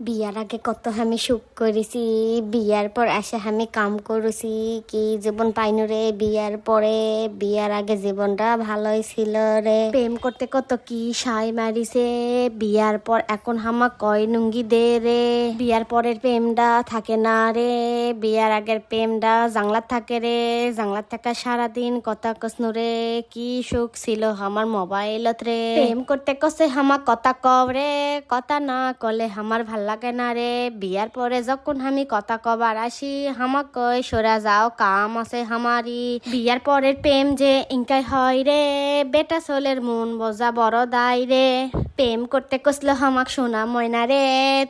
বিয়ার আগে কত আমি সুখ করেছি বিয়ার পর আসে আমি কাম করেছি কি জীবন পাইনু রে বিয়ার পরে বিয়ার আগে জীবনটা ভালোই ছিল রে। প্রেম করতে কত কি সাই মারিছে বিয়ার পর এখন হামা কয় নুঙ্গি দে রে। বিয়ার পরের প্রেমটা থাকে না রে বিয়ার আগের প্রেমটা জাংলাত থাকে রে জাংলাত থাকা সারাদিন কথা কসনু রে কি সুখ ছিল আমার মোবাইলত রে। প্রেম করতে কসে হামা কথা কব রে কথা না কলে আমার ভালো লাগে না বিয়ার পরে যখন আমি কথা কবার আসি, হামাক কয় সরা যাও, কাম আছে হামারি। বিয়ার পরের প্রেম যে ইনকাই হয় রে। বেটা সোলের মন বজা বড় দায় রে। প্রেম করতে কসলো হামাক সোনা ময়না রে।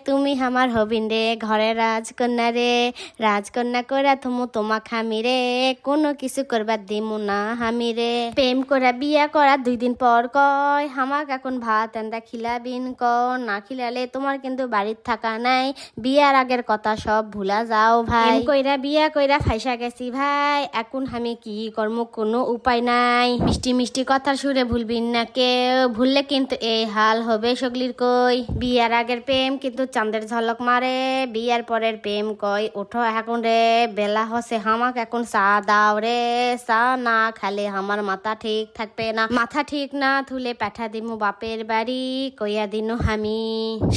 তুমি আমার হবিন রে, ঘরে রাজকন্যা রে। রাজকন্যা করে তুমু তোমাক হামি রে। কোনো কিছু করবার দিমু না হামি রে। প্রেম করা বিয়া করা দুই দিন পর কয়, হামাক এখন ভাত এন্দা খিলাবিন ক না খিলালে তোমার কিন্তু বাড়ির থাকা নাই। বিয়ার আগের কথা সব ভুলা যাও ভাই। কইরা বিয়া কইরা ফাইসা গেছি ভাই। এখন আমি কি কর্ম কোনো উপায় নাই। মিষ্টি মিষ্টি কথা সুরে ভুলবিন না কেউ। ভুললে কিন্তু এই হাল হবে সগলির কই। বিয়ার আগের প্রেম কিন্তু চাঁদের ঝলক মারে। বিয়ার পরের প্রেম কই, ওঠো এখন রে। বেলা হসে হামাক, এখন চা দাও রে। চা না খালে আমার মাথা ঠিক থাকবে না। মাথা ঠিক না থুলে পাঠা দিমু বাপের বাড়ি, কইয়া দিনু আমি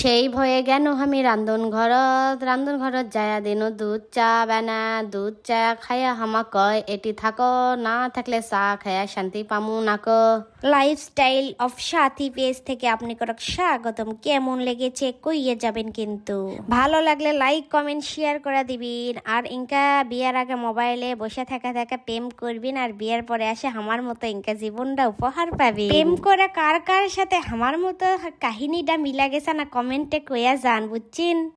সেই ভয়ে গেন আমি রান্ধন ঘরত। রান্ধন ঘরত যায়া দিনু দুধ চা বানা। দুধ চা খায়া হামা কয়, এটি থাকো, না থাকলে চা খায়া শান্তি পামু নাকো লাইফস্টাইল অফ সাথী পেজ থেকে আপনি করক স্বাগতম। কেমন লেগেছে? কইয়ে যাবেন কিন্তু। ভালো লাগলে লাইক, কমেন্ট, শেয়ার করে দিবেন। আর ইনকা বিয়ার আগে মোবাইলে বসে থাকা থাকা প্রেম করবেন আর বিয়ার পরে আসে আমার মতো ইনকা জীবনটা উপহার পাবে প্রেম করে কার কার সাথে আমার মতো কাহিনীটা মিলা গেছে না কমেন্টে কইয়া যান, বুঝছেন?